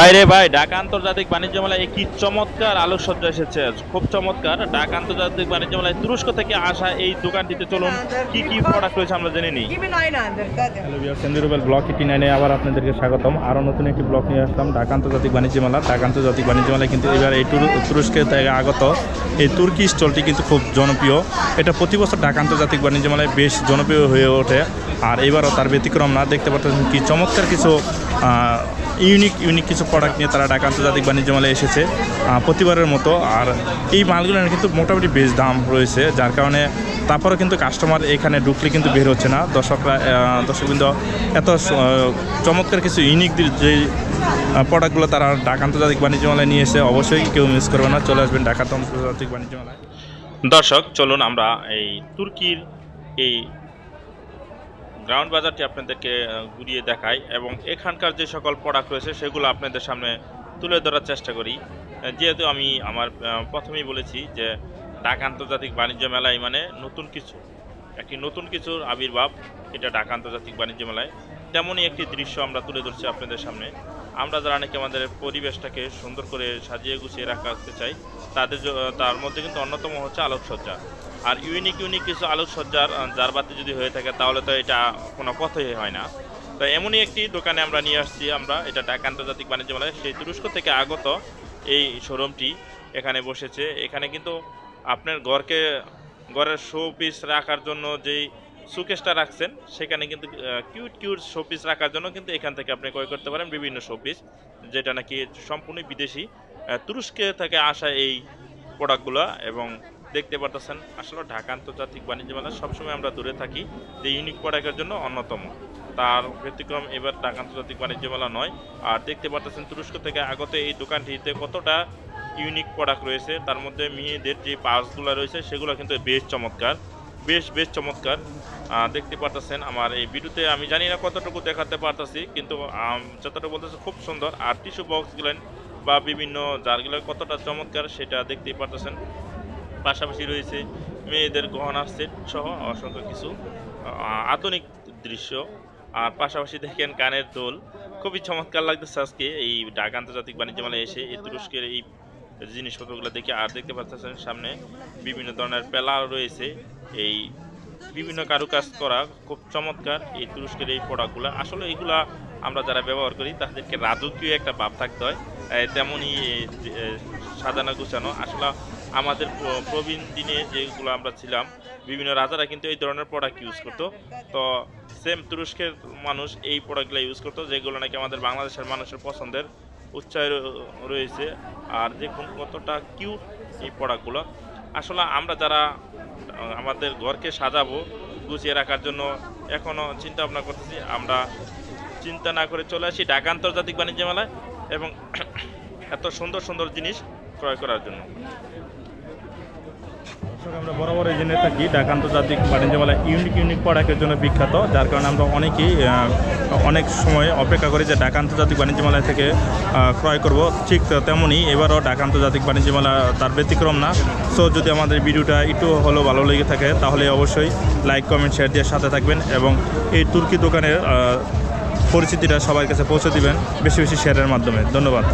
বাইরে ভাই ঢাকা আন্তর্জাতিক বাণিজ্য মেলায় কি চমৎকার আলোকসজ্জা এসেছে। খুব চমৎকার। ঢাকা আন্তর্জাতিক বাণিজ্য মেলায় তুরস্ক থেকে আসা এই দোকানটিতে চলুন কি কি প্রোডাক্ট রয়েছে আমরা জেনে নিই। Give me 900. Got it. Hello বিয়ার সেন্দিরুবেল ব্লক এইটি নাইনে আবার আপনাদেরকে স্বাগতম। আরও নতুন একটি ব্লক নিয়ে আসলাম ঢাকা আন্তর্জাতিক বাণিজ্য মেলা। ঢাকা আন্তর্জাতিক বাণিজ্য মেলায় কিন্তু এবার এই তুরস্কের থেকে আগত এই তুর্কি স্টলটি কিন্তু খুব জনপ্রিয়। এটা প্রতি বছর ঢাকা আন্তর্জাতিক বাণিজ্য মেলায় বেশ জনপ্রিয় হয়ে ওঠে। আর এবারও তার ব্যতিক্রম না দেখতে পাচ্ছেন কি চমৎকার কিছু ইউনিক ইউনিক কিছু প্রোডাক্ট নিয়ে তারা ঢাকা আন্তর্জাতিক বাণিজ্য মেলায় এসেছে প্রতিবারের মতো। আর এই মালগুলোর কিন্তু মোটামুটি বেশ দাম রয়েছে, যার কারণে তারপরেও কিন্তু কাস্টমার এখানে ঢুকলে কিন্তু বের হচ্ছে না। দর্শকরা দর্শকবৃন্দ, এত চমৎকার কিছু ইউনিক যে প্রোডাক্টগুলো তারা ঢাকা আন্তর্জাতিক বাণিজ্য মেলায় নিয়ে এসে অবশ্যই কেউ মিস করবে না। চলে আসবেন ঢাকা আন্তর্জাতিক বাণিজ্য মেলায়। দর্শক, চলুন আমরা এই তুর্কির এই গ্রাউন্ড বাজারটি আপনাদেরকে ঘুরিয়ে দেখাই এবং এখানকার যে সকল প্রোডাক্ট রয়েছে সেগুলো আপনাদের সামনে তুলে ধরার চেষ্টা করি। যেহেতু আমি আমার প্রথমেই বলেছি যে ঢাকা আন্তর্জাতিক বাণিজ্য মেলায় মানে নতুন কিছু, একটি নতুন কিছুর আবির্ভাব এটা ঢাকা আন্তর্জাতিক বাণিজ্য মেলায়। তেমনই একটি দৃশ্য আমরা তুলে ধরছি আপনাদের সামনে। আমরা যারা নাকি আমাদের পরিবেশটাকে সুন্দর করে সাজিয়ে গুছিয়ে রাখতে চাই, তাদের তার মধ্যে কিন্তু অন্যতম হচ্ছে আলোকসজ্জা। আর ইউনিক ইউনিক কিছু আলোকসজ্জার জারবাতি যদি হয়ে থাকে, তাহলে তো এটা কোনো কথাই হয় না। তো এমনই একটি দোকানে আমরা নিয়ে আসছি আমরা, এটা ঢাকা আন্তর্জাতিক বাণিজ্য মেলায়। সেই তুরস্ক থেকে আগত এই শোরুমটি এখানে বসেছে। এখানে কিন্তু আপনার ঘরকে, ঘরের শো পিস রাখার জন্য যেই সুকেসটা রাখছেন, সেখানে কিন্তু কিউট কিউট শোপিস রাখার জন্য কিন্তু এখান থেকে আপনি ক্রয় করতে পারেন বিভিন্ন শোপিস যেটা নাকি সম্পূর্ণ বিদেশি। তুরস্কে থেকে আসা এই প্রোডাক্টগুলো এবং দেখতে পারতেছেন, আসলে ঢাকা আন্তর্জাতিক বাণিজ্য মেলা সবসময় আমরা দূরে থাকি, যে ইউনিক প্রোডাক্টের জন্য অন্যতম। তার ব্যতিক্রম এবার ঢাকা আন্তর্জাতিক বাণিজ্য মেলা নয়। আর দেখতে পারতেছেন তুরস্ক থেকে আগত এই দোকানটিতে কতটা ইউনিক প্রোডাক্ট রয়েছে, তার মধ্যে মেয়েদের যে পার্সগুলো রয়েছে, সেগুলো কিন্তু বেশ চমৎকার। বেশ বেশ চমৎকার। দেখতে পারতেছেন আমার এই ভিডিওতে। আমি জানি না কতটুকু দেখাতে পারতেছি, কিন্তু যতটুকু বলতেছে খুব সুন্দর। আর টিস্যু বক্সগুলো বা বিভিন্ন জারগুলো কতটা চমৎকার সেটা দেখতেই পারতেছেন। পাশাপাশি রয়েছে মেয়েদের গহনা সেট সহ অসংখ্য কিছু আধুনিক দৃশ্য। আর পাশাপাশি দেখেন কানের দোল। খুবই চমৎকার লাগতেছে আজকে এই ঢাকা আন্তর্জাতিক বাণিজ্য মেলায় এসে এই তুরস্কের এই জিনিসপত্রগুলো দেখে আর দেখতে পাচ্ছেন, সামনে বিভিন্ন ধরনের পেলা রয়েছে। এই বিভিন্ন কারুকাজ করা খুব চমৎকার এই তুরস্কের এই প্রোডাক্টগুলো। আসলে এগুলা আমরা যারা ব্যবহার করি, তাদেরকে রাজকীয় একটা ভাব থাকতে হয়। তেমনই সাজানো, গুছানো। আসলে আমাদের প্রবীণ দিনে যেগুলো আমরা ছিলাম, বিভিন্ন রাজারা কিন্তু এই ধরনের প্রোডাক্ট ইউজ করতো। তো সেম তুরস্কের মানুষ এই প্রোডাক্টগুলো ইউজ করতো, যেগুলো নাকি আমাদের বাংলাদেশের মানুষের পছন্দের। র- রয়েছে আর দেখুন কতটা কিউট এই প্রোডাক্টগুলো আসলে আমরা যারা আমাদের ঘরকে সাজাবো, গুছিয়ে রাখার জন্য এখনও চিন্তা ভাবনা করতেছি, আমরা চিন্তা না করে চলে আসি ঢাকা আন্তর্জাতিক বাণিজ্য মেলায় এবং এত সুন্দর সুন্দর জিনিস ক্রয় করার জন্য। দর্শক, আমরা বরাবরই জেনে থাকি ঢাকা আন্তর্জাতিক বাণিজ্য মেলা ইউনিক ইউনিক প্রোডাক্টের জন্য বিখ্যাত, যার কারণে আমরা অনেকেই অনেক সময় অপেক্ষা করি যে ঢাকা আন্তর্জাতিক বাণিজ্য মেলা থেকে ক্রয় করব। ঠিক তেমনই এবারও ঢাকা আন্তর্জাতিক বাণিজ্য মেলা তার ব্যতিক্রম না। সো যদি আমাদের ভিডিওটা একটু হলেও ভালো লেগে থাকে, তাহলে অবশ্যই লাইক কমেন্ট শেয়ার দিয়ে সাথে থাকবেন এবং এই তুর্কি দোকানের পরিচিতিটা সবার কাছে পৌঁছে দিবেন, বেশি বেশি শেয়ারের মাধ্যমে। ধন্যবাদ।